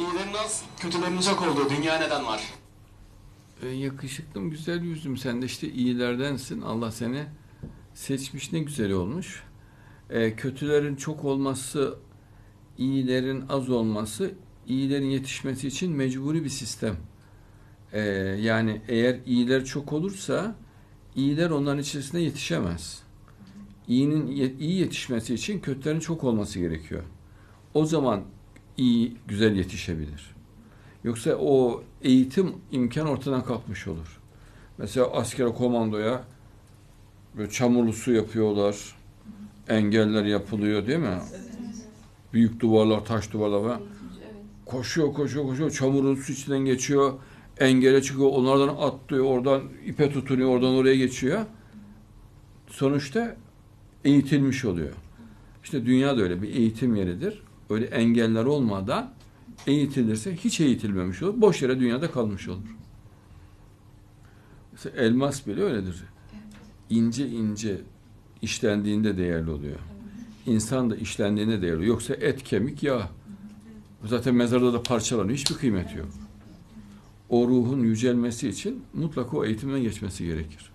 iyilerin az, kötülerin çok olduğu dünya neden var? E, yakışıklım, güzel yüzüm. Sen de işte iyilerdensin. Allah seni seçmiş. Ne güzel olmuş. E, kötülerin çok olması, iyilerin az olması, iyilerin yetişmesi için mecburi bir sistem. E, yani eğer iyiler çok olursa, iyiler onların içerisinde yetişemez. İyinin iyi yetişmesi için kötülerin çok olması gerekiyor. O zaman iyi, güzel yetişebilir. Yoksa o eğitim imkan ortadan kalkmış olur. Mesela askere komandoya böyle çamurlu su yapıyorlar. Engeller yapılıyor değil mi? Büyük duvarlar, taş duvarlar falan. Koşuyor, koşuyor, koşuyor. Çamurun su içinden geçiyor. Engele çıkıyor. Onlardan atlıyor. Oradan ipe tutunuyor. Oradan oraya geçiyor. Sonuçta eğitilmiş oluyor. İşte dünya da öyle bir eğitim yeridir. Öyle engeller olmadan eğitilirse hiç eğitilmemiş olur. Boş yere dünyada kalmış olur. Mesela elmas bile öyledir. İnce ince işlendiğinde değerli oluyor. İnsan da işlendiğinde değerli. Yoksa et, kemik, yağ. Zaten mezarda da parçalanıyor. Hiçbir kıymeti yok. O ruhun yücelmesi için mutlaka o eğitimden geçmesi gerekir.